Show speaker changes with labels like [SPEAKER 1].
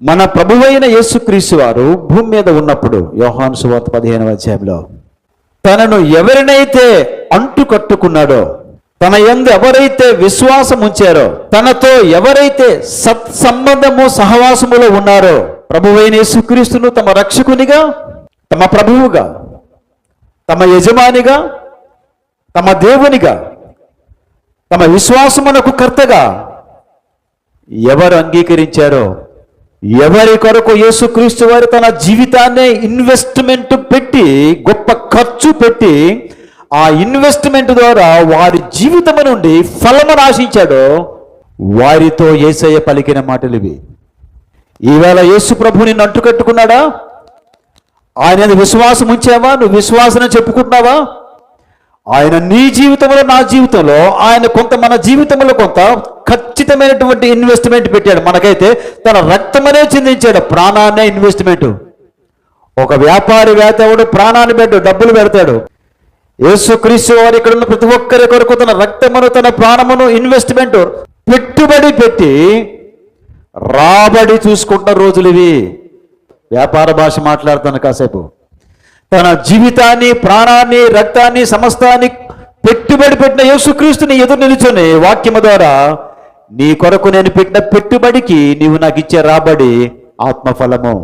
[SPEAKER 1] మన ప్రభువైన యేసుక్రీస్తు వారు భూమి మీద ఉన్నప్పుడు యోహాను సువార్త పదిహేను అధ్యాయంలో తనను ఎవరినైతే అంటు కట్టుకున్నాడో తన ఎందు ఎవరైతే విశ్వాసం ఉంచారో తనతో ఎవరైతే సత్సంబంధము సహవాసములో ఉన్నారో ప్రభువైన యేసుక్రీస్తును తమ రక్షకునిగా తమ ప్రభువుగా తమ యజమానిగా తమ దేవునిగా తమ విశ్వాసమునకు కర్తగా ఎవరు అంగీకరించారో ఎవరి కొరకు యేసుక్రీస్తు వారు తన జీవితాన్నే ఇన్వెస్ట్మెంట్ పెట్టి గొప్ప ఖర్చు పెట్టి ఆ ఇన్వెస్ట్మెంట్ ద్వారా వారి జీవితం నుండి ఫలమును ఆశించాడో వారితో ఏసయ్య పలికిన మాటలు ఇవి. ఈవేళ యేసు ప్రభు నిన్ను అంటుకట్టుకున్నాడా? ఆయన విశ్వాసం ఉంచావా? నువ్వు విశ్వాసం చెప్పుకుంటున్నావా? ఆయన నీ జీవితంలో నా జీవితంలో ఆయన కొంత మన జీవితంలో కొంత ఖచ్చితమైనటువంటి ఇన్వెస్ట్మెంట్ పెట్టాడు. మనకైతే తన రక్తమనే చిందించాడు. ప్రాణాన్నే ఇన్వెస్ట్మెంట్ ఒక వ్యాపారి వేతవుడు ప్రాణాన్ని పెట్టు డబ్బులు పెడతాడు. యేసుక్రీస్తు వారు ఇక్కడ ఉన్న ప్రతి ఒక్కరి కొరకు తన రక్తమును తన ప్రాణమును ఇన్వెస్ట్మెంట్ పెట్టుబడి పెట్టి రాబడి చూసుకుంటున్న రోజులు ఇవి. వ్యాపార భాష మాట్లాడుతాను కాసేపు. తన జీవితాన్ని ప్రాణాన్ని రక్తాన్ని సమస్తాన్ని పెట్టుబడి పెట్టిన యేసుక్రీస్తుని ఎదురు నిలుచుని వాక్యము ద్వారా నీ కొరకు నేను పెట్టిన పెట్టుబడికి నీవు నాకు ఇచ్చే రాబడి ఆత్మఫలము.